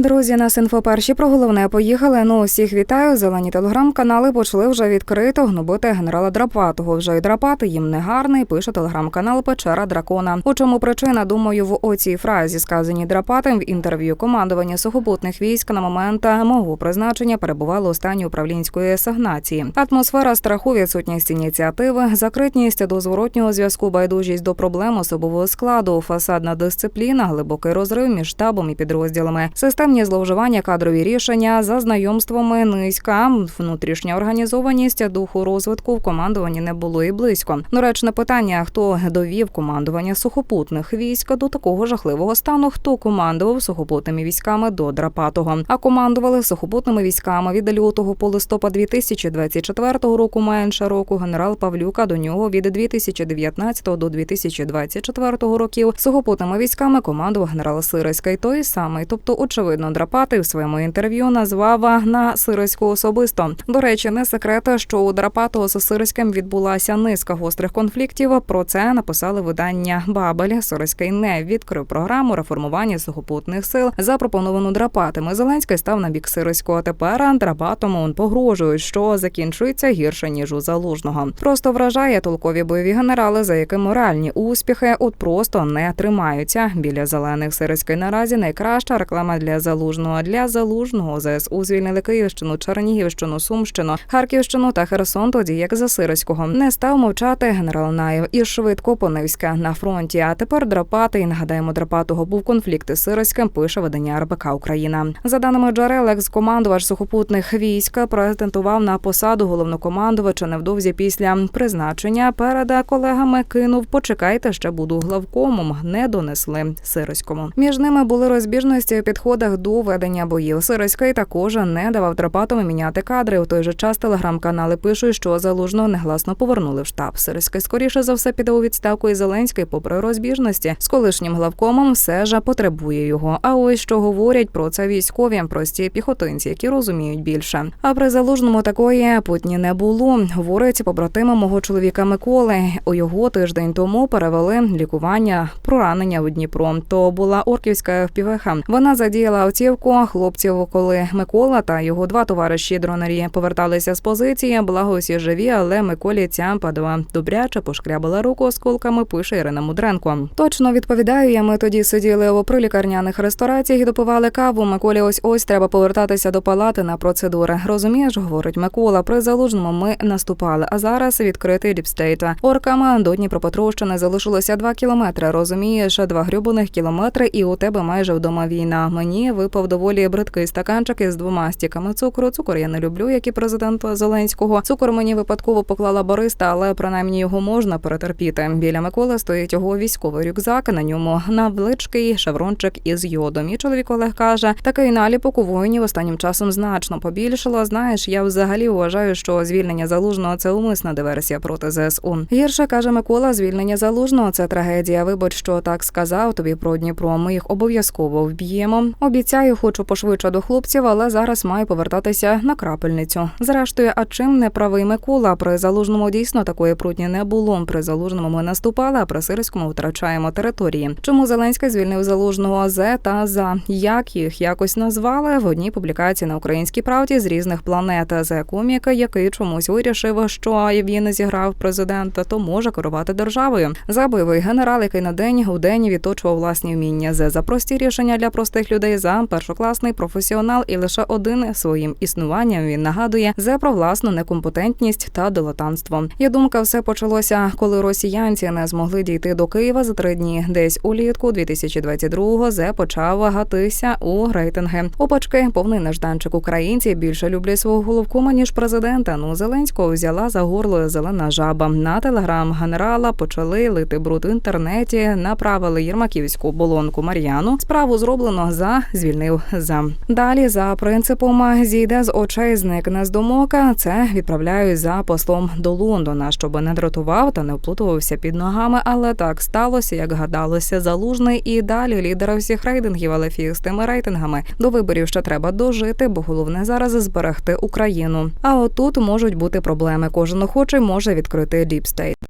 Друзі, нас інфоперші про головне поїхали. Ну усіх вітаю. Зелені телеграм-канали почали вже відкрито гнобити генерала Драпатого. Вже й драпати їм не гарний. Пише телеграм-канал Печера Дракона. У чому причина? Думаю, в оцій фразі сказаній драпатим в інтерв'ю командування сухопутних військ на момент мого призначення перебувало у стані управлінської сагнації. Атмосфера страху, відсутність ініціативи, закритність до зворотнього зв'язку, байдужість до проблем особового складу, фасадна дисципліна, глибокий розрив між штабом і підрозділами. Системні зловживання, кадрові рішення за знайомствами низька, внутрішня організованість духу розвитку в командуванні не було і близько. Доречне питання: хто довів командування сухопутних військ до такого жахливого стану? Хто командував сухопутними військами до Драпатого? А командували сухопутними військами від лютого по листопад 2024 року, менше року. Генерал Павлюка до нього від 2019 до 2024 років. Сухопутними військами командував генерал Сириський той самий, тобто очевидно, Драпатий в своєму інтерв'ю назвав на Сириську особисто. До речі, не секрет, що у Драпатого з Сириським відбулася низка гострих конфліктів. Про це написали видання Бабель. Сириський не відкрив програму реформування сухопутних сил, запропоновану Драпатими. Зеленський став на бік Сириського. Тепер Драпатому погрожують, що закінчується гірше ніж у залужного. Просто вражає толкові бойові генерали, за якими реальні успіхи от просто не тримаються. Біля зелених Сириський наразі найкраща реклама для залужного. Для залужного ЗСУ звільнили Київщину, Чернігівщину, Сумщину, Харківщину та Херсон. Тоді як за Сириського не став мовчати генерал Наєв і швидко понивська на фронті. А тепер драпати. І нагадаємо, драпатого був конфлікт із Сириським. Пише видання РБК Україна. За даними джерел, екс-командувач сухопутних військ претендував на посаду головнокомандувача невдовзі після призначення. Перед колегами кинув Почекайте, ще буду главкомом. Не донесли Сириському. Між ними були розбіжності у підходах до ведення боїв. Сириський також не давав Драпатову міняти кадри. У той же час телеграм-канали пишуть, що залужного негласно повернули в штаб. Сириський скоріше за все піде у відставку і Зеленський, попри розбіжності, з колишнім главкомом все ж потребує його. А ось що говорять про це військові, прості піхотинці, які розуміють більше. А при залужному такої путні не було. Говорить побратима мого чоловіка Миколи. У його тиждень тому перевели лікування поранення в Дніпро. То була орківська впівеха. Вона задіяла автівку хлопців, коли Микола та його два товариші дронарі поверталися з позиції. Благо усі живі, але Миколі ця падова добряче пошкрябала руку осколками. Пише Ірина Мудренко. Точно відповідаю я. Ми тоді сиділи у прилікарняних рестораціях і допивали каву. Миколі ось ось треба повертатися до палати на процедури. Розумієш, говорить Микола. При залужному ми наступали. А зараз відкритий діпстейт. Орками до Дніпропетровщини залишилося два кілометри. Розумієш, два грюбаних кілометри, і у тебе майже вдома війна. Мені випав доволі бридкий стаканчик із двома стіками цукру. Цукор я не люблю, як і президента Зеленського. Цукор мені випадково поклала Бориста, але принаймні його можна перетерпіти. Біля Миколи стоїть його військовий рюкзак. На ньому навличкий шеврончик із йодом. І чоловік Олег каже, такий наліпок у воїнів останнім часом значно побільшало. Знаєш, я взагалі вважаю, що звільнення залужного це умисна диверсія проти ЗСУ. Гірше каже Микола, звільнення залужного це трагедія. Вибач, що так сказав тобі про Дніпро. Ми їх обов'язково вб'ємо. Обіцяю, хочу пошвидше до хлопців, але зараз маю повертатися на крапельницю. Зрештою, а чим не правий Микола? При залужному дійсно такої прутні не було. При залужному ми наступали, а при сирському втрачаємо території. Чому Зеленський звільнив залужного з та за як їх якось назвали в одній публікації на українській правді з різних планет. З комік, який чомусь вирішив, що він зіграв президента, то може керувати державою. За бойовий генерал, який на день у день відточував власні вміння. З за прості рішення для простих людей за першокласний професіонал, і лише один своїм існуванням він нагадує за про власну некомпетентність та дилетантство. Я думка, все почалося, коли росіянці не змогли дійти до Києва за три дні. Десь улітку 2022-го Зе почав гатися у рейтинги. Опачки, повний нежданчик. Українці більше люблять свого головкома ніж президента. Ну Зеленського взяла за горло зелена жаба. На телеграм генерала почали лити бруд в інтернеті. Направили Єрмаківську болонку Мар'яну. Справу зроблено за звільнив за далі. За принципом зійде з очей, зникне з думок. Це відправляють за послом до Лондона, щоб не дратував та не вплутувався під ногами. Але так сталося, як гадалося, залужний і далі лідера всіх рейтингів, але фіг з тими рейтингами. До виборів ще треба дожити, бо головне зараз зберегти Україну. А отут можуть бути проблеми. Кожен охочий може відкрити діпстейт.